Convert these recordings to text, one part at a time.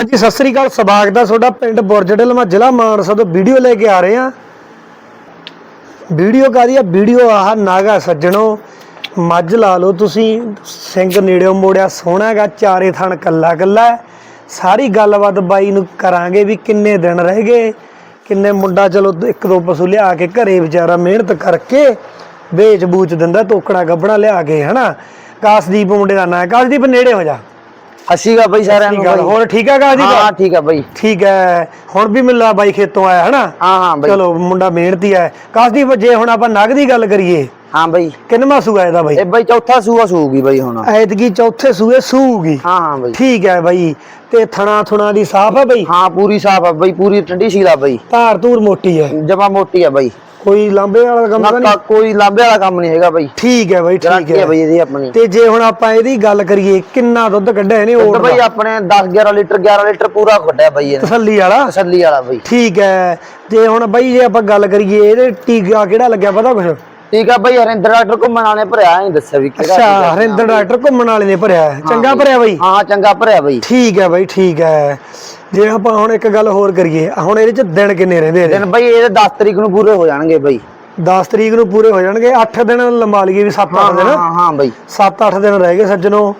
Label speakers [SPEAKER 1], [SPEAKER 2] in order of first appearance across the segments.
[SPEAKER 1] ਹਾਂਜੀ, ਸਤਿ ਸ੍ਰੀ ਅਕਾਲ, ਸਵਾਗਤ ਹੈ ਤੁਹਾਡਾ ਪਿੰਡ ਬੁਰਜਡਲਮਾ ਜ਼ਿਲ੍ਹਾ ਮਾਨਸਾ ਤੋਂ ਵੀਡੀਓ ਲੈ ਕੇ ਆ ਰਹੇ ਹਾਂ। ਵੀਡੀਓ ਕਾਦੀ ਆ? ਵੀਡੀਓ ਆਹ ਨਾਗਾ ਸੱਜਣੋ, ਮੱਝ ਲਾ ਲਓ ਤੁਸੀਂ, ਸਿੰਘ ਨੇੜਿਓਂ ਮੋੜਿਆ, ਸੋਹਣਾ ਹੈਗਾ, ਚਾਰੇ ਥਣ ਕੱਲਾ ਕੱਲਾ ਸਾਰੀ ਗੱਲਬਾਤ ਬਾਈ ਨੂੰ ਕਰਾਂਗੇ ਵੀ ਕਿੰਨੇ ਦਿਨ ਰਹਿ ਗਏ, ਕਿੰਨੇ ਮੁੰਡਾ ਚਲੋ ਇੱਕ ਦੋ ਪਸ਼ੂ ਲਿਆ ਕੇ ਘਰੇ ਵਿਚਾਰਾ ਮਿਹਨਤ ਕਰਕੇ ਵੇਚ ਬੂਚ ਦਿੰਦਾ ਤੋਕੜਾ ਗੱਬਣਾ ਲਿਆ ਕੇ, ਹਨਾ? ਕਾਸਦੀਪ ਮੁੰਡੇ ਦਾ ਨਾਂ ਕਾਸਦੀਪ ਨੇੜੇ ਹੋ ਜਾ।
[SPEAKER 2] ਅਸੀਗਾ ਬਈ ਸਾਰਿਆਂ ਨੂੰ
[SPEAKER 1] ਆ,
[SPEAKER 2] ਬਈ।
[SPEAKER 1] ਹੋਰ ਠੀਕ ਹੈ ਕਾਸਦੀਪ
[SPEAKER 2] ਹਾਂ ਠੀਕ ਆ ਬਈ।
[SPEAKER 1] ਠੀਕ ਹੈ ਹੁਣ ਵੀ ਮਿਲਣਾ ਬਾਈ ਖੇਤੋਂ ਆਇਆ ਹਨਾ?
[SPEAKER 2] ਹਾਂ ਹਾਂ ਬਈ।
[SPEAKER 1] ਚਲੋ ਮੁੰਡਾ ਮਿਹਨਤੀ ਹੈ ਕਾਸਦੀਪ ਜੇ ਹੁਣ ਆਪਾਂ ਨਗ ਦੀ ਗੱਲ ਕਰੀਏ
[SPEAKER 2] ਹਾਂ ਬਈ।
[SPEAKER 1] ਕਿੰਨਵਾਂ ਸੂਆ ਇਹਦਾ ਬਾਈ?
[SPEAKER 2] ਇਹ ਬਈ ਚੌਥਾ ਸੂਆ ਸੂਗੀ ਬਈ ਹੁਣ।
[SPEAKER 1] ਐਤਕੀ ਚੌਥੇ ਸੂਏ ਸੂਗੀ।
[SPEAKER 2] ਹਾਂ ਹਾਂ ਬਈ।
[SPEAKER 1] ਠੀਕ ਹੈ ਬਾਈ। ਤੇ ਥਣਾ ਥੁਣਾ ਦੀ ਸਾਫ਼ ਹੈ ਬਾਈ?
[SPEAKER 2] ਹਾਂ ਪੂਰੀ ਸਾਫ਼ ਆ ਬਈ ਪੂਰੀ ਠੰਡੀ ਸੀਲਾ ਬਈ।
[SPEAKER 1] ਧਾਰ ਧੂਰ ਮੋਟੀ ਹੈ
[SPEAKER 2] ਜਮਾ ਮੋਟੀ ਆ ਬਈ।
[SPEAKER 1] ਕੋਈ ਲਾਂਬੇ ਵਾਲਾ ਕੰਮ ਤਾਂ
[SPEAKER 2] ਨਾ
[SPEAKER 1] ਨਹੀਂ?
[SPEAKER 2] ਕੋਈ ਲਾਂਬੇ ਵਾਲਾ ਕੰਮ ਨਹੀਂ ਹੈਗਾ ਬਈ।
[SPEAKER 1] ਠੀਕ ਹੈ ਬਾਈ ਠੀਕ
[SPEAKER 2] ਗਰੰਟੀ ਆ
[SPEAKER 1] ਹੈ
[SPEAKER 2] ਬਈ ਇਹਦੀ ਆਪਣੀ?
[SPEAKER 1] ਤੇ ਜੇ ਹੁਣ ਆਪਾਂ ਇਹਦੀ ਗੱਲ ਕਰੀਏ ਕਿੰਨਾ ਦੁੱਧ ਕੱਢਿਆ ਇਹਨੇ
[SPEAKER 2] ਦੁੱਧ ਬਈ
[SPEAKER 1] ਦਾ?
[SPEAKER 2] ਆਪਣੇ 10 11 ਲੀਟਰ 11 ਲੀਟਰ ਪੂਰਾ ਕੱਢਿਆ ਬਈ ਇਹਨੇ।
[SPEAKER 1] ਤਸੱਲੀ ਵਾਲਾ?
[SPEAKER 2] ਤਸੱਲੀ ਵਾਲਾ ਬਈ।
[SPEAKER 1] ਠੀਕ ਹੈ। ਤੇ ਹੁਣ ਬਾਈ ਜੇ ਆਪਾਂ ਗੱਲ ਕਰੀਏ ਇਹਦੇ ਟੀਕਾ ਕਿਹੜਾ ਲੱਗਿਆ ਪਤਾ ਕੁਛ?
[SPEAKER 2] ਠੀਕ ਆ ਬਈ ਹਰਿੰਦਰ ਡਾਕਟਰ ਘੁੰਮਣ ਵਾਲੇ ਭਰਿਆ ਨਹੀਂ ਦੱਸਿਆ ਵੀ ਕਿਹੜਾ
[SPEAKER 1] ਅੱਛਾ
[SPEAKER 2] ਟੀਕਾ।
[SPEAKER 1] ਹਰਿੰਦਰ ਡਾਕਟਰ ਘੁੰਮਣ ਵਾਲੇ ਨੇ ਭਰਿਆ। ਚੰਗਾ ਭਰਿਆ ਬਾਈ?
[SPEAKER 2] ਹਾਂ ਚੰਗਾ ਭਰਿਆ ਬਈ।
[SPEAKER 1] ਠੀਕ ਹੈ ਬਾਈ ਠੀਕ ਹੈ ਜੇ ਆਪਾਂ ਹੁਣ ਇੱਕ ਗੱਲ ਹੋਰ ਕਰੀਏ ਹੁਣ ਇਹਦੇ ਚ ਦਿਨ ਕਿੰਨੇ ਰਹਿੰਦੇ
[SPEAKER 2] ਦਿਨ ਬਈ ਇਹਦੇ 10 ਤਰੀਕ ਨੂੰ ਪੂਰੇ ਹੋ ਜਾਣਗੇ ਬਈ।
[SPEAKER 1] 10 ਤਰੀਕ ਨੂੰ ਪੂਰੇ ਹੋ ਜਾਣਗੇ 8 ਦਿਨ ਲੰਬਾ ਲਈਏ ਵੀ 7-8
[SPEAKER 2] ਹਾਂ
[SPEAKER 1] ਦਿਨ।
[SPEAKER 2] ਹਾਂ ਹਾਂ ਬਈ।
[SPEAKER 1] 7-8 ਦਿਨ ਰਹਿ ਗਏ ਸੱਜਣੋ।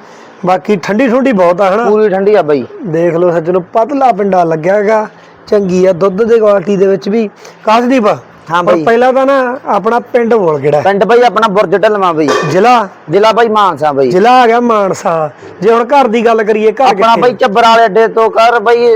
[SPEAKER 1] ਬਾਕੀ ਠੰਡੀ ਠੰਡੀ ਬਹੁਤ ਆ ਹਨਾ?
[SPEAKER 2] ਪੂਰੀ ਠੰਡੀ ਆ ਬਈ।
[SPEAKER 1] ਦੇਖ ਲਓ ਸੱਜਣੋ ਪਤਲਾ ਪਿੰਡਾ ਲੱਗਿਆ ਹੈਗਾ। ਚੰਗੀ ਆ ਦੁੱਧ ਦੇ ਕੁਆਲਿਟੀ ਦੇ ਵਿੱਚ ਵੀ। ਕਾਸਦੀਪ
[SPEAKER 2] ਹਾਂ ਬਈ।
[SPEAKER 1] ਪਹਿਲਾਂ ਤਾਂ ਨਾ ਆਪਣਾ ਪਿੰਡ ਬੋਲ ਕਿਹੜਾ
[SPEAKER 2] ਪਿੰਡ ਬਈ ਆਪਣਾ ਬੁਰਜ ਢਲਵਾ ਬਈ।
[SPEAKER 1] ਜ਼ਿਲ੍ਹਾ?
[SPEAKER 2] ਜ਼ਿਲ੍ਹਾ ਬਈ ਮਾਨਸਾ ਬਈ।
[SPEAKER 1] ਜ਼ਿਲ੍ਹਾ ਆ ਗਿਆ ਮਾਨਸਾ। ਜੇ ਹੁਣ ਘਰ ਦੀ ਗੱਲ ਕਰੀਏ ਘਰ
[SPEAKER 2] ਆਪਣਾ ਬਈ ਚੱਬਰ ਵਾਲੇ ਅੱਡੇ ਤੋਂ ਕਰ ਬਈ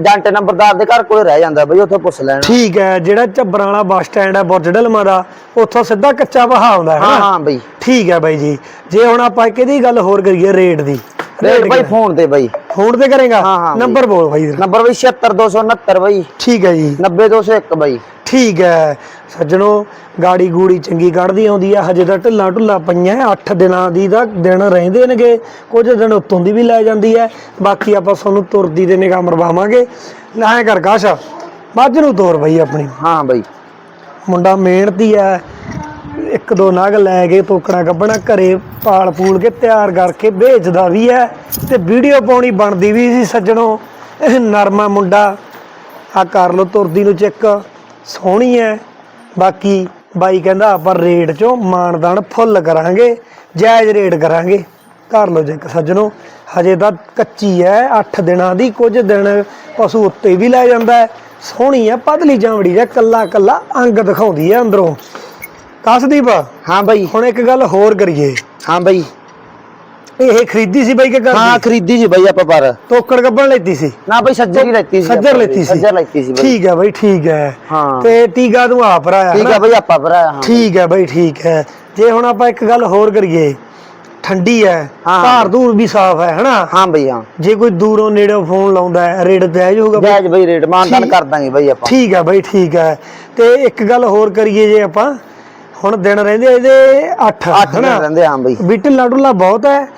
[SPEAKER 2] ਜੰਟ ਨੰਬਰਦਾਰ ਦੇ ਘਰ ਕੋਲੇ ਰਹਿ ਜਾਂਦਾ ਬਈ ਉੱਥੇ ਪੁੱਛ ਲੈਣਾ।
[SPEAKER 1] ਠੀਕ ਹੈ ਜਿਹੜਾ ਝੱਬਰਾਂ ਵਾਲਾ ਬੱਸ ਸਟੈਂਡ ਹੈ ਬੁਰਜਡਲਮਾ ਦਾ ਉੱਥੋਂ ਸਿੱਧਾ ਕੱਚਾ ਬਹਾ ਆਉਂਦਾ ਹੈ
[SPEAKER 2] ਹਾਂ ਹਾਂ ਬਈ।
[SPEAKER 1] ਠੀਕ ਹੈ ਬਾਈ ਜੀ। ਜੇ ਹੁਣ ਆਪਾਂ ਕਿਹਦੀ ਗੱਲ ਹੋਰ ਕਰੀਏ ਰੇਟ ਦੀ।
[SPEAKER 2] ਰੇਟ ਬਈ ਫੋਨ ਤੇ ਬਈ।
[SPEAKER 1] ਫੋਨ ਤੇ ਕਰੇਗਾ। ਨੰਬਰ ਬੋਲ ਬਾਈ।
[SPEAKER 2] ਨੰਬਰ ਬਈ 76269 ਬਈ।
[SPEAKER 1] ਠੀਕ ਹੈ ਜੀ।
[SPEAKER 2] 90201 ਬਈ।
[SPEAKER 1] ਠੀਕ ਹੈ। ਸੱਜਣੋ ਗਾੜੀ ਗੂੜੀ ਚੰਗੀ ਕੱਢਦੀ ਆਉਂਦੀ ਆ। ਹਜੇ ਤਾਂ ਢਿੱਲਾ ਢੁੱਲਾ ਪਈਆਂ 8 ਦਿਨਾਂ ਦੀ ਦਾ ਦਿਨ ਰਹਿੰਦੇ ਨੇਗੇ। ਕੁਝ ਦਿਨ ਉੱਤੋਂ ਦੀ ਵੀ ਲੈ ਜਾਂਦੀ ਹੈ ਬਾਕੀ ਆਪਾਂ ਤੁਹਾਨੂੰ ਤੁਰਦੀ ਦੇ ਨਿਗਾਹ ਮਰਵਾਵਾਂਗੇ। ਲੈ ਕਰ ਕਾਸ਼। ਮੱਝ ਨੂੰ ਤੋਰ ਬਈ ਆਪਣੀ।
[SPEAKER 2] ਹਾਂ ਬਈ।
[SPEAKER 1] ਮੁੰਡਾ ਮਿਹਨਤੀ ਹੈ ਇੱਕ ਦੋ ਨਗ ਲੈ ਕੇ ਤੋਕੜਾ ਕੱਢਣਾ ਘਰੇ ਪਾਲ ਪੂਲ ਕੇ ਤਿਆਰ ਕਰਕੇ ਵੇਚਦਾ ਵੀ ਹੈ ਤੇ ਵੀਡੀਓ ਪਾਉਣੀ ਬਣਦੀ ਵੀ ਸੀ ਸੱਜਣੋ। ਇਹ ਨਰਮਾ ਮੁੰਡਾ। ਆ ਕਰ ਲੋ ਤੁਰਦੀ ਨੂੰ ਚੈੱਕ। ਸੋਹਣੀ ਹੈ ਬਾਕੀ ਬਾਈ ਕਹਿੰਦਾ ਆਪਾਂ ਰੇਟ ਚੋਂ ਮਾਨਦਾਨ ਫੁੱਲ ਕਰਾਂਗੇ ਜਾਇਜ਼ ਰੇਟ ਕਰਾਂਗੇ। ਕਰ ਲੋ ਚੈੱਕ ਸੱਜਣੋ ਹਜੇ ਤਾਂ ਕੱਚੀ ਹੈ 8 ਦਿਨਾਂ ਦੀ ਕੁਝ ਦਿਨ ਪਸ਼ੂ ਉੱਤੇ ਵੀ ਲੈ ਜਾਂਦਾ ਸੋਹਣੀ ਹੈ ਪਤਲੀ ਜਾਮੜੀ ਹੈ ਕੱਲਾ ਕੱਲਾ ਅੰਗ ਦਿਖਾਉਂਦੀ ਹੈ ਅੰਦਰੋਂ। ਕਸਦੀਪ
[SPEAKER 2] ਹਾਂ ਬਈ।
[SPEAKER 1] ਹੁਣ ਇੱਕ ਗੱਲ ਹੋਰ ਕਰੀਏ।
[SPEAKER 2] ਹਾਂ ਬਈ।
[SPEAKER 1] ਇਹ ਖਰੀਦੀ ਸੀ ਬਾਈ ਕਿ
[SPEAKER 2] ਹਾਂ
[SPEAKER 1] ਕਰਦੀ
[SPEAKER 2] ਖਰੀਦੀ ਸੀ ਬਈ ਆਪਾਂ ਪਰ।
[SPEAKER 1] ਤੋਕੜ ਕੱਢਣ ਲੈਤੀ ਸੀ।
[SPEAKER 2] ਨਾ ਬਈ ਸੱਜਰ ਹੀ ਲੈਤੀ ਸੀ
[SPEAKER 1] ਸੱਜਰ ਲੈਤੀ ਸੀ।
[SPEAKER 2] ਸੱਜਰ ਲੈਤੀ ਸੀ ਬਈ।
[SPEAKER 1] ਠੀਕ ਹੈ ਬਾਈ ਠੀਕ ਹੈ।
[SPEAKER 2] ਹਾਂ।
[SPEAKER 1] ਤੇ ਟੀਕਾ ਤੂੰ ਆਪ ਰਾਇਆ
[SPEAKER 2] ਠੀਕ ਆ ਬਈ ਆਪਾਂ ਭਰਾਇਆ ਹਾਂ।
[SPEAKER 1] ਠੀਕ ਹੈ ਬਾਈ ਠੀਕ ਹੈ। ਜੇ ਹੁਣ ਆਪਾਂ ਇੱਕ ਗੱਲ ਹੋਰ ਕਰੀਏ ਠੰਡੀ ਹੈ
[SPEAKER 2] ਹਾਂ।
[SPEAKER 1] ਧਾਰ ਧੂਰ ਵੀ ਸਾਫ਼ ਹੈ ਹਨਾ?
[SPEAKER 2] ਹਾਂ ਬਈ ਹਾਂ।
[SPEAKER 1] ਜੇ ਕੋਈ ਦੂਰੋਂ ਨੇੜੋਂ ਫੋਨ ਲਾਉਂਦਾ ਹੈ ਰੇਟ ਜਾਇਜ਼ ਹੋਊਗਾ ਬਾਈ?
[SPEAKER 2] ਜਾਇਜ਼ ਬਈ ਰੇਟ ਮਾਨਦਾਨ। ਕਰ ਦਾਂਗੇ ਬਈ ਆਪਾਂ।
[SPEAKER 1] ਠੀਕ ਹੈ ਬਾਈ ਠੀਕ ਹੈ। ਤੇ ਇੱਕ ਗੱਲ ਹੋਰ ਕਰੀਏ ਜੇ ਆਪਾਂ ਹੁਣ ਦਿਨ ਰਹਿੰਦੇ ਆ ਇਹਦੇ 8
[SPEAKER 2] ਅੱਠ ਦਿਨ ਰਹਿੰਦੇ ਹਾਂ ਬਈ।
[SPEAKER 1] ਵੀ ਢਿੱਲਾ ਢੁੱਲਾ ਬਹੁਤ ਹੈ।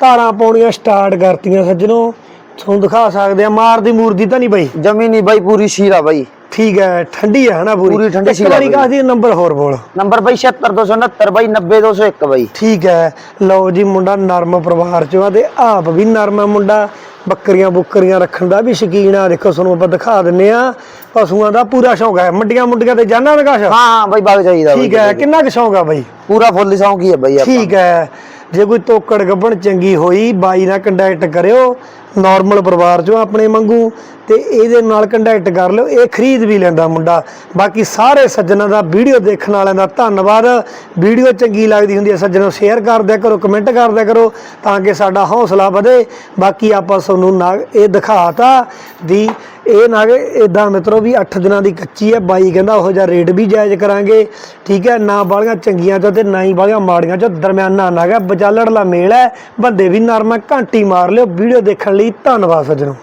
[SPEAKER 1] ਧਾਰਾਂ ਪਾਉਣੀਆਂ ਸਟਾਰਟ ਕਰਤੀਆਂ ਸੱਜਣੋ। ਤੁਹਾਨੂੰ ਦਿਖਾ ਸਕਦੇ ਆ ਮਾਰਦੀ ਮੂਰਦੀ ਤਾਂ ਨਹੀਂ ਬਾਈ।
[SPEAKER 2] ਜ਼ਮੀਨੀ ਬਈ ਪੂਰੀ ਸ਼ੀਰਾ ਬਈ।
[SPEAKER 1] ਠੀਕ ਹੈ ਠੰਡੀ ਹੈ ਹਨਾ ਪੂਰੀ?
[SPEAKER 2] ਪੂਰੀ ਠੰਡੀ
[SPEAKER 1] ਇੱਕ
[SPEAKER 2] ਸੀ
[SPEAKER 1] ਵਾਰੀ ਨੰਬਰ ਹੋਰ ਬੋਲ।
[SPEAKER 2] ਨੰਬਰ ਬਈ 76269 ਬਈ 90201 ਬਈ।
[SPEAKER 1] ਠੀਕ ਹੈ ਲਓ ਜੀ ਮੁੰਡਾ ਨਰਮ ਪਰਿਵਾਰ ਚੋਂ ਆ ਤੇ ਆਪ ਵੀ ਨਰਮ ਮੁੰਡਾ। ਬੱਕਰੀਆਂ ਬੁੱਕਰੀਆਂ ਰੱਖਣ ਦਾ ਵੀ ਸ਼ੌਕੀਨ ਆ। ਦੇਖੋ ਤੁਹਾਨੂੰ ਆਪਾਂ ਦਿਖਾ ਦਿੰਨੇ ਆ। ਪਸ਼ੂਆਂ ਦਾ ਪੂਰਾ ਸ਼ੌਂਕ ਹੈ। ਮੰਡੀਆਂ ਮੁੰਡੀਆਂ ਤੇ ਜਾਣਾ ਵਿਕਾਸ
[SPEAKER 2] ਹਾਂ ਹਾਂ ਬਈ ਬਾਗ ਚਾਹੀਦਾ ਬਈ
[SPEAKER 1] ਠੀਕ ਹੈ ਕਿੰਨਾ ਕੁ ਸ਼ੌਂਕ ਆ ਬਾਈ?
[SPEAKER 2] ਪੂਰਾ ਫੁੱਲ ਸੌਂਕੀ ਹੈ ਬਈ ਆਪਾਂ
[SPEAKER 1] ਠੀਕ ਹੈ ਜੇ ਕੋਈ ਤੋਕੜ ਗੱਬਣ ਚੰਗੀ ਹੋਈ ਬਾਈ ਨਾਲ ਕੰਟੈਕਟ ਕਰਿਓ ਨਾਰਮਲ ਪਰਿਵਾਰ ਚੋਂ ਆਪਣੇ ਵਾਂਗੂ ਤੇ ਇਹਦੇ ਨਾਲ ਕੰਟੈਕਟ ਕਰ ਲਿਓ ਇਹ ਖਰੀਦ ਵੀ ਲੈਂਦਾ ਮੁੰਡਾ। ਬਾਕੀ ਸਾਰੇ ਸੱਜਣਾਂ ਦਾ ਵੀਡੀਓ ਦੇਖਣ ਵਾਲਿਆਂ ਦਾ ਧੰਨਵਾਦ। ਵੀਡੀਓ ਚੰਗੀ ਲੱਗਦੀ ਹੁੰਦੀ ਹੈ ਸੱਜਣੋ ਸ਼ੇਅਰ ਕਰ ਦਿਆ ਕਰੋ ਕਮੈਂਟ ਕਰ ਦਿਆ ਕਰੋ ਤਾਂ ਕਿ ਸਾਡਾ ਹੌਸਲਾ ਵਧੇ। ਬਾਕੀ ਆਪਾਂ ਤੁਹਾਨੂੰ ਇਹ ਦਿਖਾਤਾ ਵੀ ਇਹ ਨਾ ਨਾਗ ਇਦਾਂ ਮਿੱਤਰੋ ਵੀ 8 ਦਿਨਾਂ ਦੀ ਕੱਚੀ ਹੈ, ਬਾਈ ਕਹਿੰਦਾ ਉਹੋ ਜਿਹਾ ਰੇਟ ਵੀ ਜਾਇਜ਼ ਕਰਾਂਗੇ, ਠੀਕ ਹੈ, ਨਾ ਬਾਲੀਆਂ ਚੰਗੀਆਂ ਚੋਂ ਤੇ ਨਾ ਹੀ ਬਾਲੀਆਂ ਮਾੜੀਆਂ ਚੋਂ, ਦਰਮਿਆਨਾ ਨਾਗਾ ਵਿਚਾਲੜਲਾ ਮੇਲ ਹੈ, ਬੰਦੇ ਵੀ ਨਰਮਾ ਹੈ, ਘੰਟੀ ਮਾਰ ਲਿਓ, ਵੀਡੀਓ ਦੇਖਣ ਲਈ ਧੰਨਵਾਦ ਸੱਜਣੋ।